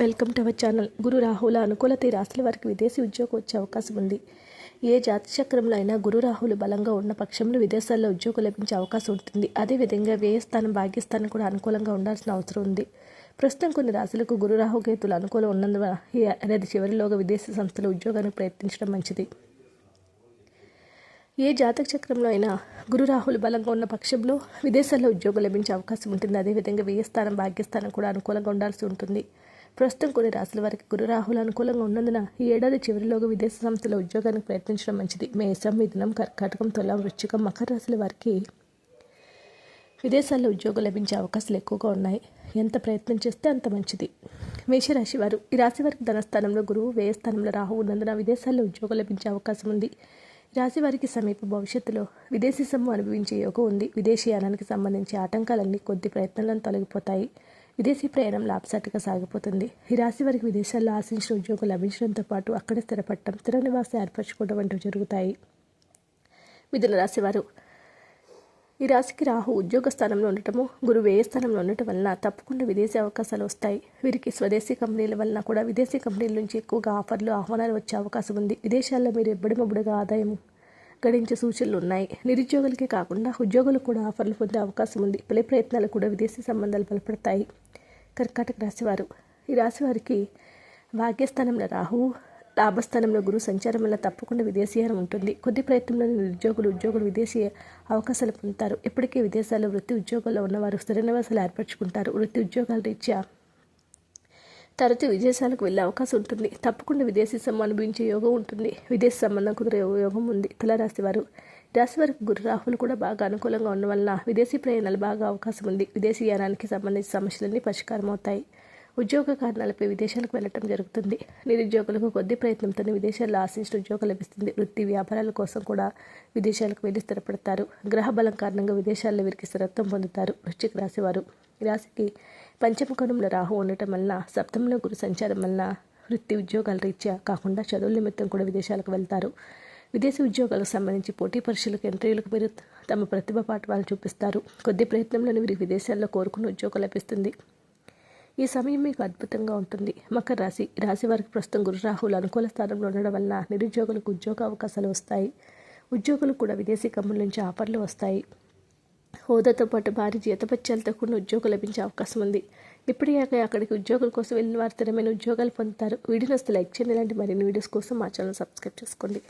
Welcome to our channel. గురు రాహుల అనుకూలత ఈ రాశుల వారికి విదేశీ ఉద్యోగం వచ్చే అవకాశం ఉంది. ఏ జాతి చక్రంలో అయినా గురు రాహులు బలంగా ఉన్న పక్షంలో విదేశాల్లో ఉద్యోగం లభించే అవకాశం ఉంటుంది. అదేవిధంగా వ్యయస్థానం భాగ్యస్థానం కూడా అనుకూలంగా ఉండాల్సిన అవసరం ఉంది. ప్రస్తుతం కొన్ని రాశులకు గురు రాహుకేతులు అనుకూలం ఉన్నందున ఈ ఏడాది చివరిలోగా విదేశీ సంస్థల ఉద్యోగానికి ప్రయత్నించడం మంచిది. ఏ జాతక చక్రంలో అయినా గురు రాహులు బలంగా ఉన్న పక్షంలో విదేశాల్లో ఉద్యోగం లభించే అవకాశం ఉంటుంది. అదేవిధంగా వ్యయస్థానం భాగ్యస్థానం కూడా అనుకూలంగా ఉండాల్సి ఉంటుంది. ప్రస్తుతం కొన్ని రాశుల వారికి గురు రాహులు అనుకూలంగా ఉన్నందున ఈ ఏడాది చివరిలోగా విదేశ సంస్థల ఉద్యోగానికి ప్రయత్నించడం మంచిది. మేషం మిథునం కర్కాటకం తులం వృశ్చికం మకర రాశుల వారికి విదేశాల్లో ఉద్యోగం లభించే అవకాశాలు ఎక్కువగా ఉన్నాయి. ఎంత ప్రయత్నం చేస్తే అంత మంచిది. మేషరాశి వారు ఈ రాశి వారికి ధనస్థానంలో గురువు వ్యయ స్థానంలో రాహు ఉన్నందున విదేశాల్లో ఉద్యోగం లభించే అవకాశం ఉంది. రాశి వారికి సమీప భవిష్యత్తులో విదేశీ సొమ్ము అనుభవించే యోగం ఉంది. విదేశీయానానికి సంబంధించి ఆటంకాలన్నీ కొద్ది ప్రయత్నాలను తొలగిపోతాయి. విదేశీ ప్రయాణం లాభసాటిగా సాగిపోతుంది. ఈ రాశి వారికి విదేశాల్లో ఆశించిన ఉద్యోగం లభించడంతో పాటు అక్కడే స్థిరపడటం స్థిర నివాసం ఏర్పరచుకోవడం వంటివి జరుగుతాయి. మిథున రాశి వారు. ఈ రాశికి రాహు ఉద్యోగ స్థానంలో ఉండటము గురు వ్యయ స్థానంలో ఉండటం వలన తప్పకుండా విదేశీ అవకాశాలు వస్తాయి. వీరికి స్వదేశీ కంపెనీల వలన కూడా విదేశీ కంపెనీల నుంచి ఎక్కువగా ఆఫర్లు ఆహ్వానాలు వచ్చే అవకాశం ఉంది. విదేశాల్లో మీరు ఎబ్బడిమబ్బుడుగా ఆదాయం గడించే సూచనలు ఉన్నాయి. నిరుద్యోగులకే కాకుండా ఉద్యోగులు కూడా ఆఫర్లు పొందే అవకాశం ఉంది. పలు ప్రయత్నాలు కూడా విదేశీ సంబంధాలు బలపడతాయి. కర్కాటక రాశివారు ఈ రాశివారికి భాగ్యస్థానంలో రాహువు లాభస్థానంలో గురు సంచారం వల్ల తప్పకుండా విదేశీయానం ఉంటుంది. కొద్ది ప్రయత్నంలో నిరుద్యోగులు ఉద్యోగులు విదేశీ అవకాశాలు పొందుతారు. ఇప్పటికే విదేశాల్లో వృత్తి ఉద్యోగాల్లో ఉన్నవారు స్థిర నివాసాలు ఏర్పరచుకుంటారు. వృత్తి ఉద్యోగాల రీత్యా తరచు విదేశాలకు వెళ్ళే అవకాశం ఉంటుంది. తప్పకుండా విదేశీ సంబంధం అనుభవించే యోగం ఉంటుంది. విదేశీ సంబంధం కుదిరే యోగం ఉంది. తులారాశి వారు. రాశి వారికి గురు రాహులు కూడా బాగా అనుకూలంగా ఉండడం వలన విదేశీ ప్రయాణాలు బాగా అవకాశం ఉంది. విదేశీ యానానికి సంబంధించిన సమస్యలన్నీ పరిష్కారం అవుతాయి. ఉద్యోగ కారణాలపై విదేశాలకు వెళ్ళటం జరుగుతుంది. నిరుద్యోగులకు కొద్ది ప్రయత్నంతోనే విదేశాల్లో ఆశించిన ఉద్యోగం లభిస్తుంది. వృత్తి వ్యాపారాల కోసం కూడా విదేశాలకు వెళ్ళి స్థిరపడతారు. గ్రహ బలం కారణంగా విదేశాల్లో వీరికి స్థిరత్వం పొందుతారు. వృశ్చిక రాశివారు ఈ రాశికి పంచమకోణంలో రాహు ఉండటం వల్ల సప్తంలో గురు సంచారం వల్ల వృత్తి ఉద్యోగాల రీత్యా కాకుండా చదువుల నిమిత్తం కూడా విదేశాలకు వెళ్తారు. విదేశీ ఉద్యోగాలకు సంబంధించి పోటీ పరీక్షలకు ఎంట్రీలకు మీరు తమ ప్రతిభ పాఠవాలు చూపిస్తారు. కొద్ది ప్రయత్నంలోనే వీరికి విదేశాల్లో కోరుకున్న ఉద్యోగం లభిస్తుంది. ఈ సమయం మీకు అద్భుతంగా ఉంటుంది. మకర రాశి రాశి వారికి ప్రస్తుతం గురు రాహులు అనుకూల స్థానంలో ఉండడం వల్ల నిరుద్యోగులకు ఉద్యోగ అవకాశాలు వస్తాయి. ఉద్యోగులకు కూడా విదేశీ కంపెనీల నుంచి ఆఫర్లు వస్తాయి. హోదాతో పాటు భారీ జీతపత్యాలతో కూడిన ఉద్యోగం లభించే అవకాశం ఉంది. ఇప్పటికే అక్కడికి ఉద్యోగుల కోసం వెళ్ళిన వారు స్థిరమైన ఉద్యోగాలు పొందుతారు. వీడియోస్ లైక్ చేయండి. ఇలాంటి మరిన్ని వీడియోస్ కోసం మా ఛానల్ సబ్స్క్రైబ్ చేసుకోండి.